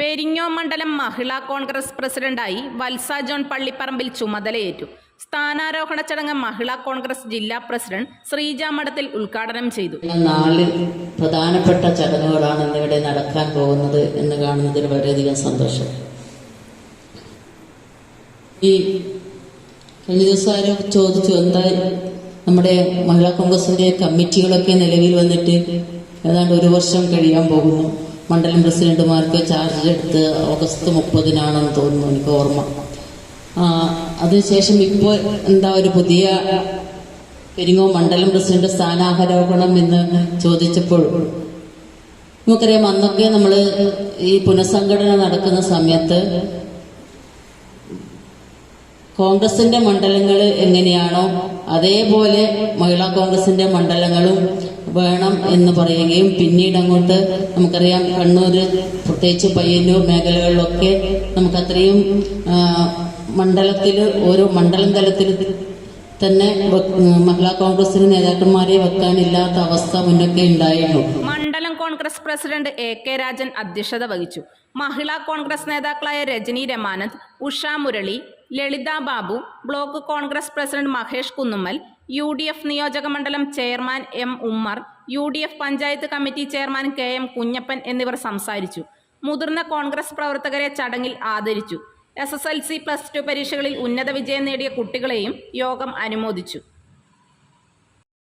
പെരിങ്ങോ മണ്ഡലം മഹിളാ കോൺഗ്രസ് പ്രസിഡന്റായി വത്സ ജോൺ പള്ളിപ്പറമ്പിൽ ചുമതലയേറ്റു. സ്ഥാനാരോഹണ ചടങ്ങ് മഹിളാ കോൺഗ്രസ് ജില്ലാ പ്രസിഡന്റ് ശ്രീജ മഠത്തിൽ ഉദ്ഘാടനം ചെയ്തു. നാല് പ്രധാനപ്പെട്ട ചടങ്ങുകളാണ് ഇന്നിവിടെ നടക്കാൻ പോകുന്നത് എന്ന് കാണുന്നതിൽ വളരെയധികം സന്തോഷം. ഈ കഴിഞ്ഞ ദിവസം ആരോ ചോദിച്ചു എന്താ നമ്മുടെ മഹിളാ കോൺഗ്രസിന്റെ കമ്മിറ്റികളൊക്കെ നിലവിൽ വന്നിട്ട് ഏതാണ്ട് ഒരു വർഷം കഴിയാൻ പോകുന്നു. മണ്ഡലം പ്രസിഡന്റുമാർക്ക് ചാർജ് എടുത്ത് ഓഗസ്റ്റ് മുപ്പതിനാണെന്ന് തോന്നുന്നു എനിക്ക് ഓർമ്മ. അതിനുശേഷം ഇപ്പോൾ എന്താ ഒരു പുതിയ പെരിങ്ങോ മണ്ഡലം പ്രസിഡന്റ് സ്ഥാനാരോഹണം എന്ന് ചോദിച്ചപ്പോൾ നമുക്കറിയാം അന്നൊക്കെ നമ്മൾ ഈ പുനഃസംഘടന നടക്കുന്ന സമയത്ത് കോൺഗ്രസിന്റെ മണ്ഡലങ്ങൾ എങ്ങനെയാണോ അതേപോലെ മഹിളാ കോൺഗ്രസിന്റെ മണ്ഡലങ്ങളും വേണം എന്ന് പറയുകയും പിന്നീട് അങ്ങോട്ട് നമുക്കറിയാം കണ്ണൂർ പ്രത്യേകിച്ച് പയ്യന്നൂർ മേഖലകളിലൊക്കെ നമുക്കത്രയും മണ്ഡലത്തിൽ ഓരോ മണ്ഡലം തലത്തിൽ തന്നെ മഹിളാ കോൺഗ്രസിന് നേതാക്കന്മാരെ വെക്കാനില്ലാത്ത അവസ്ഥ മുന്നൊക്കെ ഉണ്ടായിരുന്നു. Congress president A K Rajan അധ്യക്ഷത വഹിച്ചു. മഹിളാ കോൺഗ്രസ് നേതാക്കളായ Rajani Ramanand Usha Murali Lalitha Babu block Congress president Mahesh Kunnummal U D F നിയോജക മണ്ഡലം chairman M Ummer U D F panchayat committee chairman K M Kunjappan എന്നിവർ സംസാരിച്ചു. മുതിർന്ന Congress പ്രവർത്തകരെ ചടങ്ങിൽ ആദരിച്ചു. S S L C plus two പരീക്ഷകളിൽ ഉന്നത വിജയം നേടിയ കുട്ടികളെയും യോഗം അനുമോദിച്ചു.